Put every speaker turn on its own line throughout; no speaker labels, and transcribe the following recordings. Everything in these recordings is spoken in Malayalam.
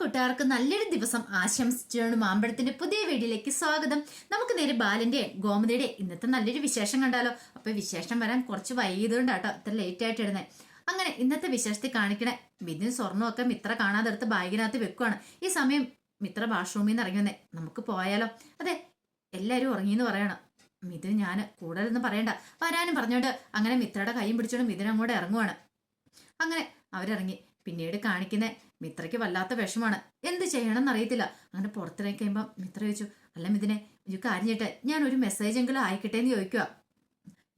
കൂട്ടുകാർക്ക് നല്ലൊരു ദിവസം ആശംസിച്ചാണ് മാമ്പഴത്തിന്റെ പുതിയ വീഡിയോയിലേക്ക് സ്വാഗതം. നമുക്ക് നേരെ ബാലന്റെ ഗോമതിയുടെ ഇന്നത്തെ നല്ലൊരു വിശേഷം കണ്ടാലോ? അപ്പൊ വിശേഷം വരാൻ കുറച്ച് വൈകിയതുകൊണ്ടാട്ടോ ഇത്ര ലേറ്റ് ആയിട്ട് ഇടുന്നത് അങ്ങനെ ഇന്നത്തെ വിശേഷത്തിൽ കാണിക്കണേ മിഥുൻ സ്വർണമൊക്കെ മിത്ര കാണാതെ എടുത്ത് ബാഗിനകത്ത് വെക്കുവാണ്. ഈ സമയം മിത്ര വാഷ്റൂമിൽ നിന്ന് ഇറങ്ങി വന്നേ. നമുക്ക് പോയാലോ? അതെ എല്ലാവരും ഉറങ്ങിയെന്ന് പറയണം. മിഥുൻ ഞാൻ കൂടുതലൊന്നും പറയണ്ട. വരാനും പറഞ്ഞോണ്ട് അങ്ങനെ മിത്രയുടെ കൈയും പിടിച്ചോണ്ട് മിഥുൻ അങ്ങോട്ട് ഇറങ്ങുവാണ്. അങ്ങനെ അവരിറങ്ങി. പിന്നീട് കാണിക്കുന്ന മിത്രയ്ക്ക് വല്ലാത്ത വിഷമാണ്. എന്ത് ചെയ്യണമെന്ന് അറിയത്തില്ല. അങ്ങനെ പുറത്തിറങ്ങി കഴിയുമ്പോൾ മിത്ര ചോദിച്ചു അല്ല മിഥുനെ ഒരു കാര്യം ഞാൻ ഒരു മെസ്സേജ് എങ്കിലും അയക്കട്ടെ എന്ന് ചോദിക്കുക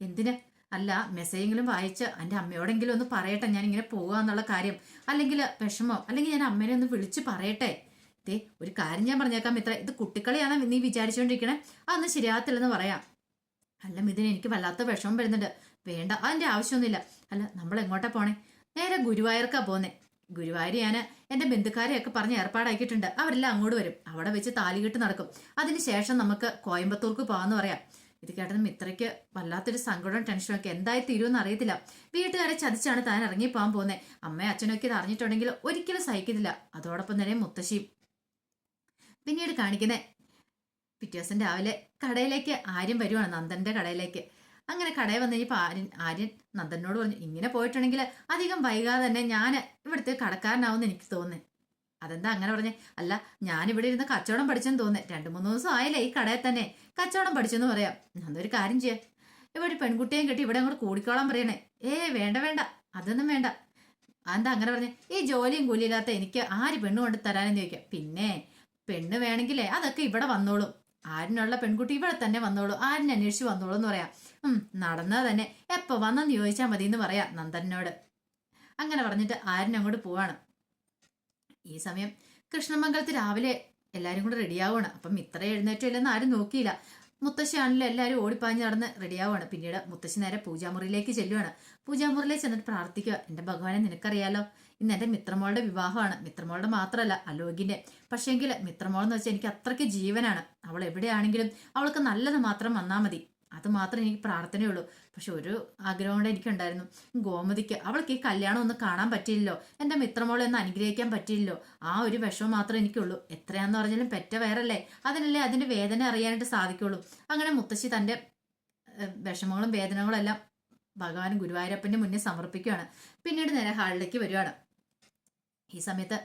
എന്തിന്? അല്ല മെസ്സേജെങ്കിലും വായിച്ച് എന്റെ അമ്മയോടെങ്കിലും ഒന്ന് പറയട്ടെ. ഞാൻ ഇങ്ങനെ പോകുക എന്നുള്ള കാര്യം. അല്ലെങ്കിൽ വിഷമോ? അല്ലെങ്കിൽ ഞാൻ അമ്മേനെ ഒന്ന് വിളിച്ച് പറയട്ടെ. ദേ ഒരു കാര്യം ഞാൻ പറഞ്ഞേക്കാം മിത്ര. ഇത് കുട്ടിക്കളിയാണ് നീ വിചാരിച്ചുകൊണ്ടിരിക്കണേ? അതൊന്നും ശരിയാകത്തില്ലെന്ന് പറയാം. അല്ല മിഥുന എനിക്ക് വല്ലാത്ത വിഷമം വരുന്നുണ്ട്. വേണ്ട അതിന്റെ ആവശ്യമൊന്നുമില്ല. അല്ല നമ്മൾ എങ്ങോട്ടാ പോണേ? നേരെ ഗുരുവായൂർക്കാ പോന്നെ. ഗുരുവായൂർ ഞാൻ എന്റെ ബന്ധുക്കാരെയൊക്കെ പറഞ്ഞ് ഏർപ്പാടാക്കിയിട്ടുണ്ട്. അവരെല്ലാം അങ്ങോട്ട് വരും. അവിടെ വെച്ച് താലികെട്ട് നടക്കും. അതിനുശേഷം നമുക്ക് കോയമ്പത്തൂർക്ക് പോകാമെന്ന് പറയാം. ഇത് കേട്ടത് മിത്രയ്ക്ക് വല്ലാത്തൊരു സങ്കടവും ടെൻഷനും ഒക്കെ എന്തായി തീരുമെന്ന് അറിയത്തില്ല. വീട്ടുകാരെ ചതിച്ചാണ് താൻ ഇറങ്ങി പോകാൻ പോകുന്നത് അമ്മയും അച്ഛനൊക്കെ ഇത് അറിഞ്ഞിട്ടുണ്ടെങ്കിൽ ഒരിക്കലും സഹിക്കത്തില്ല. അതോടൊപ്പം തന്നെ മുത്തശ്ശിയും. പിന്നീട് കാണിക്കുന്നേ പിറ്റേ ദിവസം രാവിലെ കടയിലേക്ക് ആര്യം വരുവാണ്. നന്ദന്റെ കടയിലേക്ക്. അങ്ങനെ കടയിൽ വന്നു കഴിഞ്ഞപ്പോൾ ആര്യൻ ആര്യൻ നന്ദനോട് പറഞ്ഞു ഇങ്ങനെ പോയിട്ടുണ്ടെങ്കിൽ അധികം വൈകാതെ തന്നെ ഞാൻ ഇവിടുത്തെ കടക്കാരനാവുമെന്ന് എനിക്ക് തോന്നുന്നു. അതെന്താ അങ്ങനെ പറഞ്ഞേ? അല്ല ഞാൻ ഇവിടെ ഇരുന്ന് കച്ചവടം പഠിച്ചെന്ന് തോന്നുന്നു. രണ്ട് മൂന്ന് ദിവസം ആയില്ലേ ഈ കടയിൽ തന്നെ കച്ചവടം പഠിച്ചെന്ന് പറയാം. അതൊരു കാര്യം ചെയ്യാം. ഇവിടെ പെൺകുട്ടിയെയും കെട്ടി ഇവിടെ അങ്ങോട്ട് കൂടിക്കോളാൻ പറയണേ. ഏ വേണ്ട വേണ്ട അതൊന്നും വേണ്ട. എന്താ അങ്ങനെ പറഞ്ഞേ? ഈ ജോലിയും കൂലിയില്ലാത്ത എനിക്ക് ആര് പെണ്ണ് കൊണ്ട് തരാനെന്ന് ചോദിക്കാം. പിന്നെ പെണ്ണ് വേണമെങ്കിലേ അതൊക്കെ ഇവിടെ വന്നോളും. ആരിനുള്ള പെൺകുട്ടി ഇവിടെ തന്നെ വന്നോളൂ. ആരിനെ അന്വേഷിച്ച് വന്നോളൂ എന്ന് പറയാം. നടന്നത് തന്നെ. എപ്പോ വന്നെന്ന് ചോദിച്ചാൽ മതി എന്ന് പറയാം നന്ദനോട്. അങ്ങനെ പറഞ്ഞിട്ട് ആരും അങ്ങോട്ട് പോവാണ്. ഈ സമയം കൃഷ്ണമംഗലത്ത് രാവിലെ എല്ലാരും കൂടെ റെഡിയാവുകയാണ് അപ്പം ഇത്ര എഴുന്നേറ്റില്ലെന്ന് ആരും നോക്കിയില്ല. മുത്തശ്ശിയാണല്ലോ എല്ലാവരും ഓടിപ്പാഞ്ഞ് നടന്ന് റെഡിയാവുകയാണ് പിന്നീട് മുത്തശ്ശി നേരെ പൂജാമുറിയിലേക്ക് ചെല്ലുവാണ്. പൂജാമുറിയിലേക്ക് ചെന്നിട്ട് പ്രാർത്ഥിക്കുക എന്റെ ഭഗവാനെ നിനക്കറിയാലോ? ഇന്ന് എന്റെ മിത്രമോളുടെ വിവാഹമാണ്. മിത്രമോളുടെ മാത്രമല്ല അലോകിന്റെ. പക്ഷേങ്കിൽ മിത്രമോൾ എന്ന് വെച്ചാൽ എനിക്ക് അത്രയ്ക്ക് ജീവനാണ്. അവൾ എവിടെയാണെങ്കിലും അവൾക്ക് നല്ലത് മാത്രം വന്നാൽ മതി. അത് മാത്രമേ എനിക്ക് പ്രാർത്ഥനയുള്ളൂ പക്ഷെ ഒരു ആഗ്രഹം കൊണ്ട് എനിക്കുണ്ടായിരുന്നു. ഗോമതിക്ക് അവൾക്ക് ഈ കല്യാണം ഒന്ന് കാണാൻ പറ്റില്ലല്ലോ. എന്റെ മിത്രമോളെ ഒന്ന് അനുഗ്രഹിക്കാൻ പറ്റില്ലല്ലോ. ആ ഒരു വിഷമം മാത്രമേ എനിക്കുള്ളൂ. എത്രയാന്ന് പറഞ്ഞാലും പെറ്റ വേറല്ലേ. അതിനല്ലേ അതിന്റെ വേദന അറിയാനായിട്ട് സാധിക്കുള്ളൂ. അങ്ങനെ മുത്തശ്ശി തന്റെ വിഷമങ്ങളും വേദനകളും എല്ലാം ഭഗവാൻ ഗുരുവായൂരപ്പന്റെ മുന്നിൽ സമർപ്പിക്കുകയാണ്. പിന്നീട് നേരെ ഹാളിലേക്ക് വരികയാണ് ഈ സമയത്ത്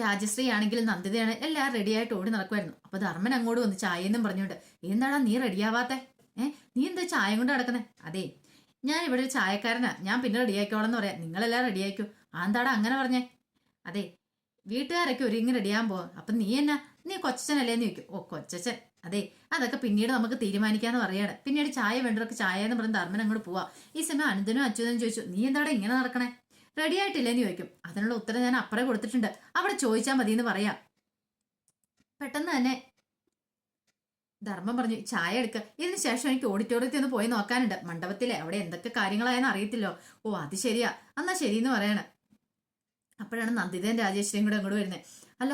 രാജശ്രീ ആണെങ്കിലും നന്ദിതയാണ് എല്ലാം റെഡിയായിട്ട് ഓടി നടക്കുമായിരുന്നു അപ്പൊ ധർമ്മൻ അങ്ങോട്ട് വന്ന് ചായയെന്നും പറഞ്ഞുകൊണ്ട് എന്താടാ നീ റെഡിയാവാത്തെ നീ എന്താ ചായ കൊണ്ട് നടക്കുന്നേ? അതെ ഞാൻ ഇവിടെ ഒരു ചായക്കാരനാ. ഞാൻ പിന്നെ റെഡിയാക്കോളാം എന്ന് പറയാം. നിങ്ങളെല്ലാം റെഡി ആയിക്കോ? ആന്താടാ അങ്ങനെ പറഞ്ഞേ? അതെ വീട്ടുകാരൊക്കെ ഒരുങ്ങി റെഡിയാകാൻ പോവാം. അപ്പം നീ എന്നാ? നീ കൊച്ചനല്ലേ എന്ന് ചോദിക്കും. ഓ കൊച്ചച്ചൻ അതെ അതൊക്കെ പിന്നീട് നമുക്ക് തീരുമാനിക്കാന്ന് പറയാണ്. പിന്നീട് ചായ വേണ്ടവർക്ക് ചായ എന്ന് പറഞ്ഞ് ധർമ്മൻ അങ്ങോട്ട് പോവാ. ഈ സമയം അനന്തനും അച്യുതനും ചോദിച്ചു നീ എന്താടാ ഇങ്ങനെ നടക്കണേ? റെഡി ആയിട്ടില്ലെന്ന് ചോദിക്കും. അതിനുള്ള ഉത്തരം ഞാൻ അപ്പറേ കൊടുത്തിട്ടുണ്ട്. അവിടെ ചോദിച്ചാൽ മതി എന്ന് പറയാം. പെട്ടെന്ന് തന്നെ ധർമ്മം പറഞ്ഞു ചായ എടുക്കുക ഇതിന് ശേഷം എനിക്ക് ഓഡിറ്റോറിയത്തിൽ ഒന്ന് പോയി നോക്കാനുണ്ട്. മണ്ഡപത്തിലെ അവിടെ എന്തൊക്കെ കാര്യങ്ങളായെന്ന് അറിയത്തില്ലോ. ഓ അത് ശരിയാ. എന്നാ ശരിയെന്ന് പറയണ. അപ്പോഴാണ് നന്ദിതയും രാജേശ്വരിയും കൂടെ അങ്ങോട്ട് വരുന്നത് അല്ല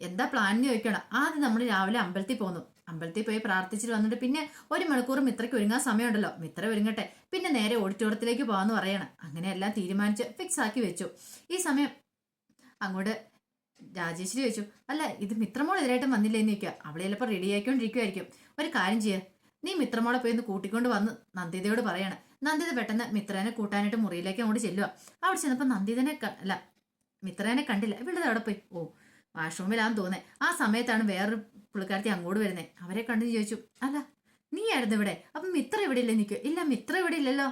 എന്താ പ്ലാൻ എന്ന് ചോദിക്കണം. ആദ്യം നമ്മൾ രാവിലെ അമ്പലത്തിൽ പോന്നു. അമ്പലത്തിൽ പോയി പ്രാർത്ഥിച്ചിട്ട് വന്നിട്ട് പിന്നെ ഒരു മണിക്കൂർ മിത്രയ്ക്ക് ഒരുങ്ങാൻ സമയമുണ്ടല്ലോ. മിത്ര ഒരുങ്ങട്ടെ. പിന്നെ നേരെ ഓഡിറ്റോറിയത്തിലേക്ക് പോകാമെന്ന് പറയണം. അങ്ങനെ എല്ലാം തീരുമാനിച്ച് ഫിക്സ് ആക്കി വെച്ചു. ഈ സമയം അങ്ങോട്ട് രാജേശ്വരി ചോദിച്ചു അല്ല ഇത് മിത്രമോൾ എതിരായിട്ടും വന്നില്ലേ എന്ന് ചോദിക്കുക. അവളെ ചിലപ്പോൾ റെഡി ആയിക്കൊണ്ടിരിക്കുമായിരിക്കും ഒരു കാര്യം ചെയ്യുക നീ മിത്രമോളെ പോയി ഒന്ന് കൂട്ടിക്കൊണ്ട് വന്ന് നന്ദിതയോട് പറയാണ്. നന്ദിത പെട്ടെന്ന് മിത്രനെ കൂട്ടാനായിട്ട് മുറിയിലേക്ക് അങ്ങോട്ട് ചെല്ലുക അവിടെ ചെന്നപ്പോൾ നന്ദിതനെ അല്ല മിത്രനെ കണ്ടില്ല. ഇവിടെ അവിടെ പോയി. ഓ വാഷ്റൂമിലാന്ന് തോന്നേ. ആ സമയത്താണ് വേറൊരു പുള്ളിക്കാരത്തി അങ്ങോട്ട് വരുന്നത് അവരെ കണ്ടു ചോദിച്ചു അല്ല നീ ആയിരുന്നു ഇവിടെ. അപ്പം മിത്ര ഇവിടെ ഇല്ലേ നിൽക്കുക ഇല്ല മിത്ര ഇവിടെ ഇല്ലല്ലോ.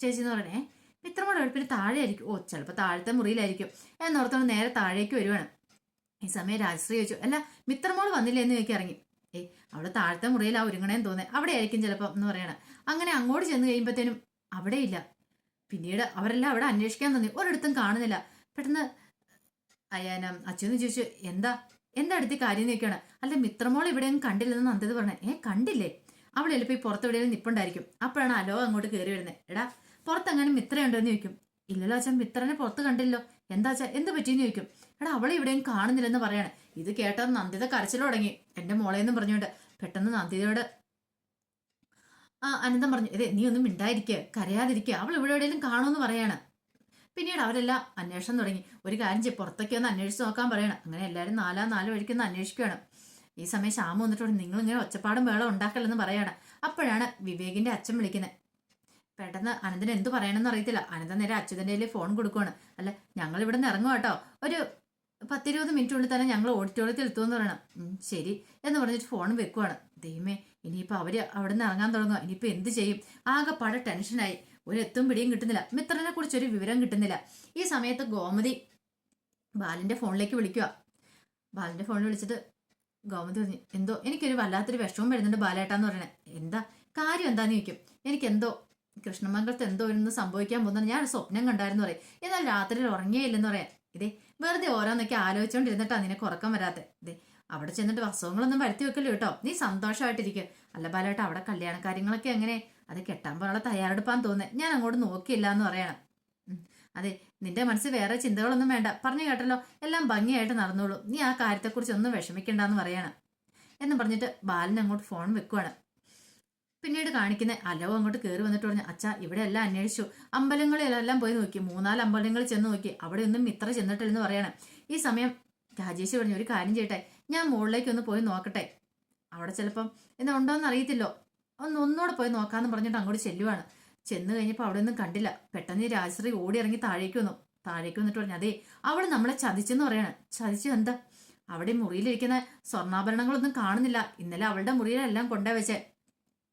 ചേച്ചി എന്ന് പറയണേ മിത്രമോടെ വെളുപ്പിന് താഴെ ആയിരിക്കും ഓ ചിലപ്പോൾ താഴത്തെ മുറിയിലായിരിക്കും. എന്നോർത്തോണ്ട് നേരെ താഴേക്ക് വരുവാണ്. ഈ സമയം രാജശ്രീ ചോദിച്ചു അല്ല മിത്രമോൾ വന്നില്ല എന്ന് ചോദിക്കാൻ ഇറങ്ങി ഏയ് അവിടെ താഴത്തെ ആ ഒരുങ്ങണേന്ന് തോന്നേ. അവിടെ ആയിരിക്കും ചിലപ്പോൾ എന്ന് പറയണം. അങ്ങനെ അങ്ങോട്ട് ചെന്ന് കഴിയുമ്പോഴത്തേനും അവിടെ ഇല്ല പിന്നീട് അവരെല്ലാം അവിടെ അന്വേഷിക്കാൻ തോന്നി ഒരിടത്തും കാണുന്നില്ല. പെട്ടെന്ന് അയ്യാന അച്ഛന്ന് ചോദിച്ചു എന്താ? എന്താ അടുത്ത് കാര്യം നോക്കിയാണ്? അല്ല മിത്രമോൾ ഇവിടെയും കണ്ടില്ലെന്ന് നന്ദത് പറഞ്ഞേ. ഏ കണ്ടില്ലേ? അവൾ ഈ പുറത്ത് എവിടെയെങ്കിലും നിപ്പുണ്ടായിരിക്കും. അപ്പോഴാണ് അലോ അങ്ങോട്ട് കയറി വരുന്നത് എടാ പുറത്തെങ്ങനെ മിത്രയുണ്ടോ എന്ന് ചോദിക്കും. ഇല്ലല്ലോ അച്ഛൻ മിത്രനെ പുറത്ത് കണ്ടില്ലോ എന്താ അച്ഛാ എന്ത് പറ്റിയെന്ന് ചോദിക്കും. എടാ അവളെ ഇവിടെയും കാണുന്നില്ലെന്ന് പറയാണ്. ഇത് കേട്ടത് നന്ദിത കരച്ചിൽ തുടങ്ങി. എന്റെ മോളെന്ന് പറഞ്ഞുകൊണ്ട് പെട്ടെന്ന് നന്ദിതയോട് ആ അനന്തം പറഞ്ഞു ഇതേ നീ ഒന്നും മിണ്ടായിരിക്കുക കരയാതിരിക്കുക അവൾ ഇവിടെ എവിടെയെങ്കിലും കാണുമെന്ന് പറയാണ്. പിന്നീട് അവരെല്ലാം അന്വേഷണം തുടങ്ങി. ഒരു കാര്യം ചെയ്യും പുറത്തൊക്കെ ഒന്ന് അന്വേഷിച്ച് നോക്കാൻ പറയണം. അങ്ങനെ എല്ലാവരും നാലാ നാല് വഴിക്കൊന്ന് അന്വേഷിക്കുകയാണ്. ഈ സമയം ശ്യാമ വന്നിട്ടുണ്ട്. നിങ്ങൾ ഇങ്ങനെ ഒച്ചപ്പാടും വേളം ഉണ്ടാക്കലെന്ന് പറയാണ്. അപ്പോഴാണ് വിവേകിന്റെ അച്ഛൻ വിളിക്കുന്നത്. പെട്ടെന്ന് അനന്തൻ എന്ത് പറയണമെന്ന് അറിയത്തില്ല. അനന്തൻ നേരെ അച്യുതന്റെ കയ്യിൽ ഫോൺ കൊടുക്കുവാണ്. അല്ല ഞങ്ങൾ ഇവിടെ നിന്ന് ഇറങ്ങും കേട്ടോ ഒരു പത്തിരുപത് മിനിറ്റ് കൊണ്ട് തന്നെ ഞങ്ങൾ ഓഡിറ്റോറിയത്തിൽ എത്തുമെന്ന് പറയണം. ശരി എന്ന് പറഞ്ഞിട്ട് ഫോൺ വെക്കുവാണ്. ദൈവമേ ഇനിയിപ്പോൾ അവർ അവിടെ നിന്ന് ഇറങ്ങാൻ തുടങ്ങുക ഇനിയിപ്പോൾ എന്ത് ചെയ്യും? ആകെ പട ടെൻഷനായി എത്തും പിടിയും കിട്ടുന്നില്ല. മിത്രനെ കുറിച്ച് ഒരു വിവരം കിട്ടുന്നില്ല. ഈ സമയത്ത് ഗോമതി ബാലിന്റെ ഫോണിലേക്ക് വിളിക്കുക ബാലിന്റെ ഫോണിൽ വിളിച്ചിട്ട് ഗോമതി പറഞ്ഞു എന്തോ എനിക്കൊരു വല്ലാത്തൊരു വിഷമം വരുന്നുണ്ട് ബാലേട്ടാന്ന് പറയണേ. എന്താ? കാര്യം എന്താന്ന് ചോദിക്കും. എനിക്കെന്തോ കൃഷ്ണമംഗലത്ത് എന്തോ ഇന്ന് സംഭവിക്കാൻ പോകുന്നത് ഞാൻ സ്വപ്നം കണ്ടായിരുന്നു പറയും. എന്നാൽ രാത്രിയിൽ ഉറങ്ങിയില്ലെന്ന് പറയാം. ഇതേ വെറുതെ ഓരോന്നൊക്കെ ആലോചിച്ചുകൊണ്ടിരുന്നിട്ടാ നിനക്ക് ഉറക്കം വരാത്തെ. ഇതേ അവിടെ ചെന്നിട്ട് അസുഖങ്ങളൊന്നും വരുത്തി വെക്കല്ലോ കേട്ടോ. നീ സന്തോഷമായിട്ടിരിക്കുക അല്ല ബാലേട്ട അവിടെ കല്യാണ കാര്യങ്ങളൊക്കെ എങ്ങനെ? അത് കെട്ടാൻ പോലുള്ള തയ്യാറെടുപ്പാൻ തോന്നുന്നത് ഞാൻ അങ്ങോട്ട് നോക്കിയില്ല എന്ന് പറയണം അതെ നിന്റെ മനസ്സിൽ വേറെ ചിന്തകളൊന്നും വേണ്ട. പറഞ്ഞു കേട്ടല്ലോ എല്ലാം ഭംഗിയായിട്ട് നടന്നോളൂ. നീ ആ കാര്യത്തെക്കുറിച്ച് ഒന്നും വിഷമിക്കണ്ടെന്ന് പറയണം. എന്ന് പറഞ്ഞിട്ട് ബാലൻ അങ്ങോട്ട് ഫോൺ വെക്കുവാണ്. പിന്നീട് കാണിക്കുന്ന. അലവ് അങ്ങോട്ട് കയറി വന്നിട്ട് പറഞ്ഞു അച്ഛാ ഇവിടെ എല്ലാം അന്വേഷിച്ചു. അമ്പലങ്ങളിലെല്ലാം പോയി നോക്കി. മൂന്നാൽ അമ്പലങ്ങളിൽ ചെന്ന് നോക്കി. അവിടെ ഒന്നും ഇത്ര ചെന്നിട്ടില്ലെന്ന് പറയണം. ഈ സമയം രാജേഷ് പറഞ്ഞു ഒരു കാര്യം ചെയ്യട്ടെ. ഞാൻ മുകളിലേക്ക് ഒന്ന് പോയി നോക്കട്ടെ. അവിടെ ചിലപ്പം എന്താ ഉണ്ടോന്ന് അറിയത്തില്ലോ. ഒന്ന് ഒന്നുകൂടെ പോയി നോക്കാന്ന് പറഞ്ഞിട്ട് അങ്ങോട്ട് ചെല്ലുവാണ്. ചെന്ന് കഴിഞ്ഞപ്പോൾ അവിടെ ഒന്നും കണ്ടില്ല. പെട്ടെന്ന് രാജശ്രീ ഓടി ഇറങ്ങി താഴേക്ക് വന്നു. താഴേക്ക് വന്നിട്ട് പറഞ്ഞു അതേ അവൾ നമ്മളെ ചതിച്ചെന്ന് പറയണം. ചതിച്ചു എന്താ? അവിടെ മുറിയിലിരിക്കുന്ന സ്വർണാഭരണങ്ങളൊന്നും കാണുന്നില്ല. ഇന്നലെ അവളുടെ മുറിയിലെല്ലാം കൊണ്ടേ വെച്ചേ.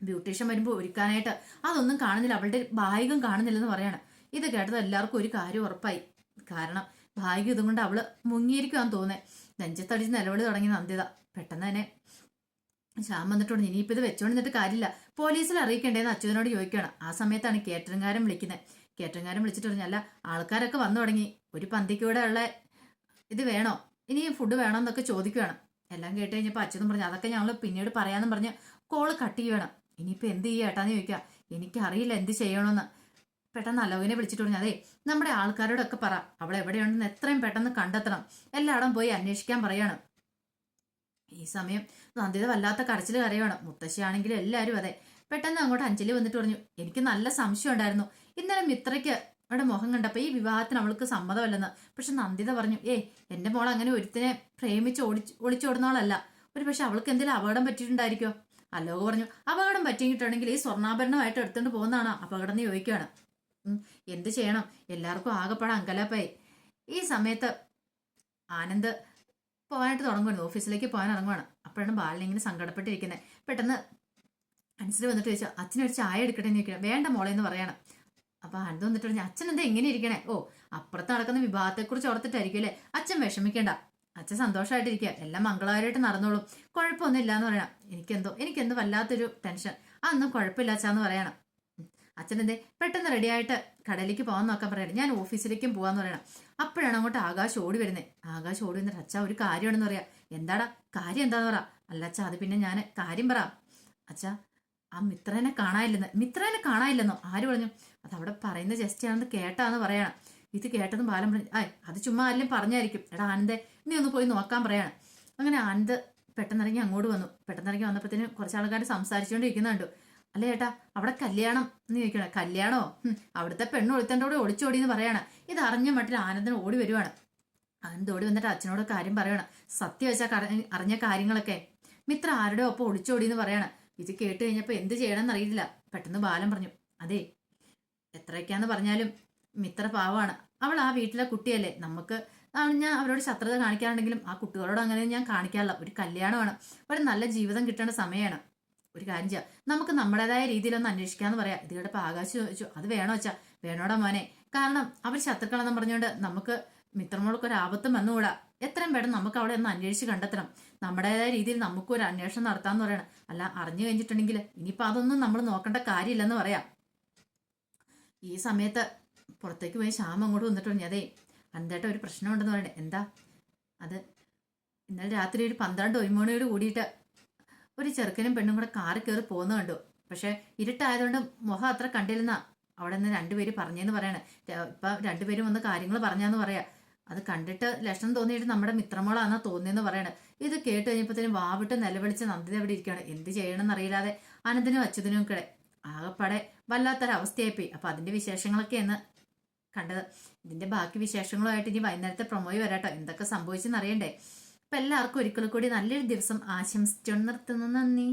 ബ്യൂട്ടീഷ്യൻ വരുമ്പോൾ ഒരുക്കാനായിട്ട്. അതൊന്നും കാണുന്നില്ല. അവളുടെ ഭാഗ്യം കാണുന്നില്ലെന്ന് പറയാണ്. ഇത് കേട്ടത് എല്ലാവർക്കും ഒരു കാര്യം ഉറപ്പായി. കാരണം ഭാഗ്യം ഇതും കൊണ്ട് അവൾ മുങ്ങിയിരിക്കുവാന്ന് തോന്നേ നെഞ്ചത്തടിച്ച് നിലവിളി തുടങ്ങി നന്ദിത. പെട്ടെന്ന് തന്നെ ശ്യാം വന്നിട്ടുണ്ട്. ഇനിയിപ്പോൾ ഇത് വെച്ചോണ്ടിട്ട് കാര്യമില്ല. പോലീസിൽ അറിയിക്കേണ്ടതെന്ന് അച്യുതനോട് ചോദിക്കുകയാണ് ആ സമയത്താണ് കേറ്ററിംഗാരൻ വിളിക്കുന്നത്. കേറ്ററിംഗാരൻ വിളിച്ചിട്ട് പറഞ്ഞു അല്ല ആൾക്കാരൊക്കെ വന്നു തുടങ്ങി. ഒരു പന്തിക്കൂടെ ഉള്ള ഇത് വേണോ? ഇനി ഫുഡ് വേണോ? എന്നൊക്കെ ചോദിക്കുകയാണ് എല്ലാം കേട്ട് കഴിഞ്ഞപ്പോൾ അച്യുതൻ പറഞ്ഞു അതൊക്കെ ഞങ്ങൾ പിന്നീട് പറയാമെന്ന് പറഞ്ഞ് കോൾ കട്ട് ചെയ്യണം ഇനിയിപ്പോൾ എന്ത് ചെയ്യുക ഏട്ടാന്ന് ചോദിക്കുക എനിക്കറിയില്ല എന്ത് ചെയ്യണമെന്ന് പെട്ടെന്ന് അലോകിനെ വിളിച്ചിട്ട് പറഞ്ഞു അതെ നമ്മുടെ ആൾക്കാരോടൊക്കെ പറ. അവൾ എവിടെയുണ്ടെന്ന് എത്രയും പെട്ടെന്ന് കണ്ടെത്തണം. എല്ലായിടം പോയി അന്വേഷിക്കാൻ പറയാണ്. ഈ സമയം നന്ദിത വല്ലാത്ത കരച്ചിൽ കരയാണ്. മുത്തശ്ശിയാണെങ്കിലും എല്ലാവരും അതെ. പെട്ടെന്ന് അങ്ങോട്ട് അഞ്ജലി വന്നിട്ട് പറഞ്ഞു എനിക്ക് നല്ല സംശയം ഉണ്ടായിരുന്നു. ഇന്നലെ മിത്രയ്ക്ക് അവിടെ മുഖം കണ്ടപ്പോൾ ഈ വിവാഹത്തിന് അവൾക്ക് സമ്മതമല്ലെന്ന്. പക്ഷെ നന്ദിത പറഞ്ഞു ഏ എന്റെ മോൾ അങ്ങനെ ഒരുത്തിനെ പ്രേമിച്ച് ഓടിച്ച് ഒളിച്ചോടുന്നവളല്ല. ഒരു പക്ഷെ അവൾക്ക് എന്തെങ്കിലും അപകടം പറ്റിയിട്ടുണ്ടായിരിക്കോ? അലോക പറഞ്ഞു അപകടം പറ്റിയിട്ടുണ്ടെങ്കിൽ ഈ സ്വർണാഭരണമായിട്ട് എടുത്തുകൊണ്ട് പോകുന്നതാണോ? അപകടം എന്ന് ചോദിക്കുകയാണ് എന്ത് ചെയ്യണം? എല്ലാവർക്കും ആകെപ്പാടെ അങ്കലാപ്പായി. ഈ സമയത്ത് ആനന്ദ് പോകാനായിട്ട് തുടങ്ങുവാണ് ഓഫീസിലേക്ക് പോകാൻ ഇറങ്ങുവാണ്. അപ്പോഴാണ് ബാലൻ ഇങ്ങനെ സങ്കടപ്പെട്ടിരിക്കുന്നത് പെട്ടെന്ന് അനുസരി വന്നിട്ട് ചോദിച്ചു അച്ഛനൊരു ചായ എടുക്കട്ടെ? എന്ന് ചോദിക്കണം വേണ്ട മോളെ എന്ന് പറയണം. അപ്പൊ ആനന്ദ് വന്നിട്ട് പറഞ്ഞു അച്ഛൻ എന്താ എങ്ങനെ ഇരിക്കണേ? ഓ അപ്പുറത്ത് നടക്കുന്ന വിവാഹത്തെക്കുറിച്ച് ഓർത്തിട്ടായിരിക്കും അല്ലേ? അച്ഛൻ വിഷമിക്കണ്ട. അച്ഛൻ സന്തോഷമായിട്ടിരിക്കുക എല്ലാം മംഗളകരമായിട്ട് നടന്നോളും. കുഴപ്പമൊന്നും എന്ന് പറയണം. എനിക്കെന്തോ എനിക്കെന്തോ വല്ലാത്തൊരു ടെൻഷൻ. അതൊന്നും കുഴപ്പമില്ല അച്ഛാന്ന് പറയണം. അച്ഛൻ എന്തേ പെട്ടെന്ന് റെഡിയായിട്ട് കടലിലേക്ക് പോകാൻ നോക്കാൻ പറയണം. ഞാൻ ഓഫീസിലേക്കും പോകാന്ന് പറയണം. അപ്പോഴാണ് അങ്ങോട്ട് ആകാശ് ഓടി വരുന്നത് ആകാശ് ഓടി വന്നിട്ട് അച്ഛാ ഒരു കാര്യമാണെന്ന് പറയാ. എന്താടാ? കാര്യം എന്താന്ന് പറ. അല്ല അച്ഛാ അത് പിന്നെ ഞാൻ കാര്യം പറ. അച്ഛാ ആ മിത്രനെ കാണാനില്ലെന്ന്. മിത്രനെ കാണാനില്ലെന്നോ? ആര് പറഞ്ഞു? അത് അവിടെ പറയുന്ന ജസ്റ്റ് ആണെന്ന് കേട്ടാന്ന് പറയണം. ഇത് കേട്ടതും ബാലം പറഞ്ഞു ആയ് അത് ചുമ്മാ ആരെങ്കിലും പറഞ്ഞായിരിക്കും. എടാ ആനന്ദേ നീ ഒന്ന് പോയി നോക്കാൻ പറയാണ്. അങ്ങനെ ആനന്ദ് പെട്ടെന്നിറങ്ങി അങ്ങോട്ട് വന്നു. പെട്ടെന്നിറങ്ങി വന്നപ്പോഴത്തേന് കുറച്ച് ആൾക്കാർ സംസാരിച്ചുകൊണ്ടിരിക്കുന്നുണ്ട് അല്ലേ ഏട്ടാ അവിടെ കല്യാണം? എന്ന് ചോദിക്കണേ കല്യാണോ? അവിടുത്തെ പെണ്ണ് ഒളിത്തന്റെ ഒളിച്ചോടി എന്ന് പറയാണ്. ഇത് അറിഞ്ഞ മട്ടിൽ ആനന്ദന് ഓടി വരുവാണ്. ആനന്ദ് ഓടി വന്നിട്ട് അച്ഛനോട് കാര്യം പറയണം. സത്യം വെച്ചാൽ അറിഞ്ഞ കാര്യങ്ങളൊക്കെ. മിത്ര ആരുടെ ഒപ്പം ഒളിച്ചോടി എന്ന് പറയാണ്. ഇത് കേട്ട് കഴിഞ്ഞപ്പോൾ എന്ത് ചെയ്യണമെന്ന് അറിയില്ല. പെട്ടെന്ന് ബാലൻ പറഞ്ഞു. അതെ എത്രയൊക്കെയാന്ന് പറഞ്ഞാലും മിത്ര പാവമാണ്. അവൾ ആ വീട്ടിലെ കുട്ടിയല്ലേ. നമുക്ക് ആണ് ഞാൻ അവരോട് ശത്രുത കാണിക്കാറുണ്ടെങ്കിലും ആ കുട്ടികളോട് അങ്ങനെ ഞാൻ കാണിക്കാറില്ല. ഒരു കല്യാണമാണ് ഒരു നല്ല ജീവിതം കിട്ടേണ്ട സമയമാണ്. ഒരു കാര്യം ചെയ്യാം. നമുക്ക് നമ്മുടേതായ രീതിയിലൊന്ന് അന്വേഷിക്കാന്ന് പറയാം. ഇതിലൂടെ ഇപ്പം ആകാശ് ചോദിച്ചു അത് വേണോ? വെച്ചാ വേണോടാ മോനെ. കാരണം അവർ ശത്രുക്കളെന്ന് പറഞ്ഞുകൊണ്ട് നമുക്ക് മിത്രമോൾക്ക് ഒരു ആപത്തും വന്നുകൂടാ എത്രയും പെട്ടെന്ന് നമുക്ക് അവിടെ ഒന്ന് അന്വേഷിച്ച് കണ്ടെത്തണം. നമ്മുടേതായ രീതിയിൽ നമുക്ക് ഒരു അന്വേഷണം നടത്താന്ന് പറയണം. അല്ല അറിഞ്ഞു കഴിഞ്ഞിട്ടുണ്ടെങ്കിൽ ഇനിയിപ്പോൾ അതൊന്നും നമ്മൾ നോക്കേണ്ട കാര്യമില്ലെന്ന് പറയാം. ഈ സമയത്ത് പുറത്തേക്ക് പോയി ശ്യാമം അങ്ങോട്ട് വന്നിട്ടുണ്ട്. അതെ അന്തേട്ട ഒരു പ്രശ്നമുണ്ടെന്ന് പറയണേ. എന്താ? അത് ഇന്നലെ രാത്രി ഒരു പന്ത്രണ്ട് ഒരു മണിയോട് കൂടിയിട്ട് ഒരു ചെറുക്കനും പെണ്ണും കൂടെ കാറിൽ കയറി പോകുന്ന കണ്ടു. പക്ഷെ ഇരുട്ടായതുകൊണ്ട് മുഖം അത്ര കണ്ടില്ലെന്ന അവിടെ നിന്ന് രണ്ടുപേര് പറഞ്ഞെന്ന് പറയണേ. ഇപ്പം രണ്ടുപേരും വന്ന് കാര്യങ്ങൾ പറഞ്ഞാന്ന് പറയാ. അത് കണ്ടിട്ട് ലക്ഷണം തോന്നിയിട്ട് നമ്മുടെ മിത്രമോളാന്നാ തോന്നിയെന്ന് പറയണേ. ഇത് കേട്ട് കഴിഞ്ഞപ്പോഴത്തേനും വാവിട്ട് നിലവിളിച്ച് നന്ദിത അവിടെ ഇരിക്കുകയാണ് എന്ത് ചെയ്യണമെന്ന് അറിയില്ലാതെ അനന്തനും അച്യുതനും കൂടെ ആകെപ്പാടെ വല്ലാത്തൊരവസ്ഥയായിപ്പോയി. അപ്പൊ അതിന്റെ വിശേഷങ്ങളൊക്കെ എന്ന് കണ്ടത്. ഇതിന്റെ ബാക്കി വിശേഷങ്ങളുമായിട്ട് ഇനി വൈകുന്നേരത്തെ പ്രൊമോയി വരാട്ടോ. എന്തൊക്കെ സംഭവിച്ചെന്ന് അറിയണ്ടേ. അപ്പൊ എല്ലാവർക്കും ഒരിക്കൽ കൂടി നല്ലൊരു ദിവസം ആശംസിച്ചു നിർത്തുന്നു. നന്ദി.